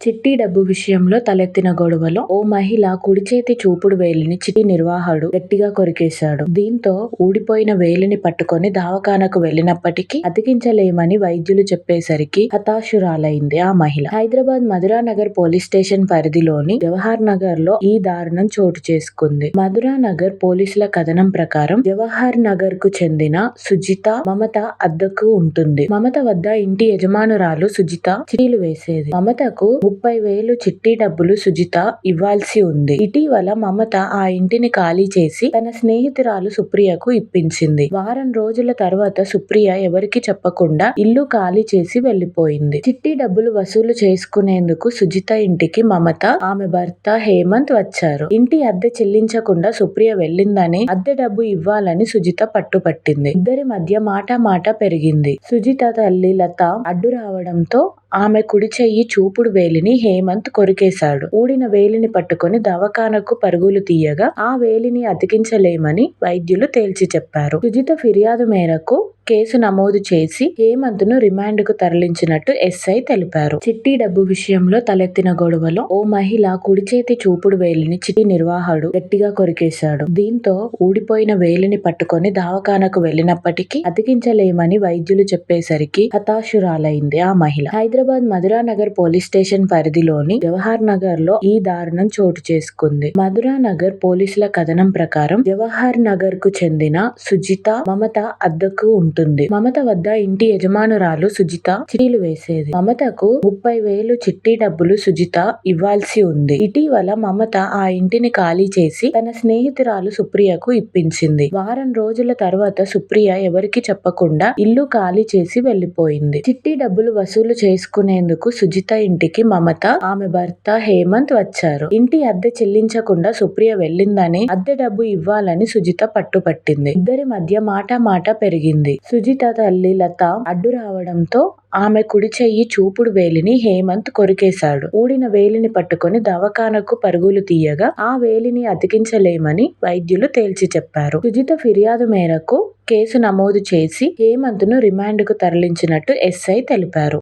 చిట్టి డబ్బు విషయంలో తలెత్తిన గొడవలో ఓ మహిళ కుడి చేతి చూపుడు వేలిని చిట్టి నిర్వాహకుడు గట్టిగా కొరికేశాడు. దీంతో ఊడిపోయిన వేలిని పట్టుకొని దవాఖానకు వెళ్ళినప్పటికీ అతికించలేమని వైద్యులు చెప్పేసరికి హతాశురాలైంది ఆ మహిళ. హైదరాబాద్ మధురానగర్ పోలీస్ స్టేషన్ పరిధిలోని జవహర్ నగర్లో ఈ దారుణం చోటు చేసుకుంది. మధురానగర్ పోలీసుల కథనం ప్రకారం జవహర్ నగర్కు చెందిన సుజిత మమత అద్దకు ఉంటుంది. మమత వద్ద ఇంటి యజమానురాలు సుజిత చిట్టీలు వేసేది. మమతకు ముప్పై వేలు చిట్టి డబ్బులు సుజిత ఇవ్వాల్సి ఉంది. ఇటీవల మమత ఆ ఇంటిని ఖాళీ చేసి తన స్నేహితురాలు సుప్రియకు ఇప్పించింది. వారం రోజుల తర్వాత సుప్రియ ఎవరికి చెప్పకుండా ఇల్లు ఖాళీ చేసి వెళ్ళిపోయింది. చిట్టి డబ్బులు వసూలు చేసుకునేందుకు సుజిత ఇంటికి మమత, ఆమె భర్త హేమంత్ వచ్చారు. ఇంటి అద్దె చెల్లించకుండా సుప్రియ వెళ్ళిందని, అద్దె డబ్బు ఇవ్వాలని సుజిత పట్టుపట్టింది. ఇద్దరి మధ్య మాట మాట పెరిగింది. సుజిత తల్లి లత అడ్డు రావడంతో ఆమె కుడిచెయ్యి చూపుడు వేలిని హేమంత్ కొరికేశాడు. ఊడిన వేలిని పట్టుకొని దవాఖానకు పరుగులు తీయగా ఆ వేలిని అతికించలేమని వైద్యులు తేల్చి చెప్పారు. సుజిత ఫిర్యాదు మేరకు కేసు నమోదు చేసి హేమంత్ను రిమాండ్కు తరలించినట్టు ఎస్ఐ తెలిపారు. చిట్టి డబ్బు విషయంలో తలెత్తిన గొడవలో ఓ మహిళ కుడి చేతి చూపుడు వేలిని చిట్టి నిర్వాహకుడు గట్టిగా కొరికేశాడు. దీంతో ఊడిపోయిన వేలిని పట్టుకొని దవాఖానకు వెళ్ళినప్పటికీ అతికించలేమని వైద్యులు చెప్పేసరికి హతాశురాలైంది ఆ మహిళ. హైదరాబాద్ మధురానగర్ పోలీస్ స్టేషన్ పరిధిలోని జవహర్ నగర్లో ఈ దారుణం చోటు చేసుకుంది. మధురానగర్ పోలీసుల కథనం ప్రకారం జవహర్ నగర్కు చెందిన సుజిత మమత అద్దకు ఉంటుంది. మమత వద్ద ఇంటి యజమానురాలు సుజిత చిట్టీలు వేసేది. మమతకు ముప్పై వేలు చిట్టి డబ్బులు సుజిత ఇవ్వాల్సి ఉంది. ఇటీవల మమత ఆ ఇంటిని ఖాళీ చేసి తన స్నేహితురాలు సుప్రియకు ఇప్పించింది. వారం రోజుల తర్వాత సుప్రియ ఎవరికి చెప్పకుండా ఇల్లు ఖాళీ చేసి వెళ్ళిపోయింది. చిట్టి డబ్బులు వసూలు చేసుకునేందుకు సుజిత ఇంటికి మమత, ఆమె భర్త హేమంత్ వచ్చారు. ఇంటి అద్దె చెల్లించకుండా సుప్రియ వెళ్ళిందని, అద్దె డబ్బు ఇవ్వాలని సుజిత పట్టుపట్టింది. ఇద్దరి మధ్య మాట మాట పెరిగింది. సుజిత తల్లి లత అడ్డు రావడంతో ఆమె కుడిచెయ్యి చూపుడు వేలిని హేమంత్ కొరికేశాడు. ఊడిన వేలిని పట్టుకొని దవాఖానకు పరుగులు తీయగా ఆ వేలిని అతికించలేమని వైద్యులు తేల్చి చెప్పారు. సుజిత ఫిర్యాదు మేరకు కేసు నమోదు చేసి హేమంత్ను రిమాండ్కు తరలించినట్టు ఎస్ఐ తెలిపారు.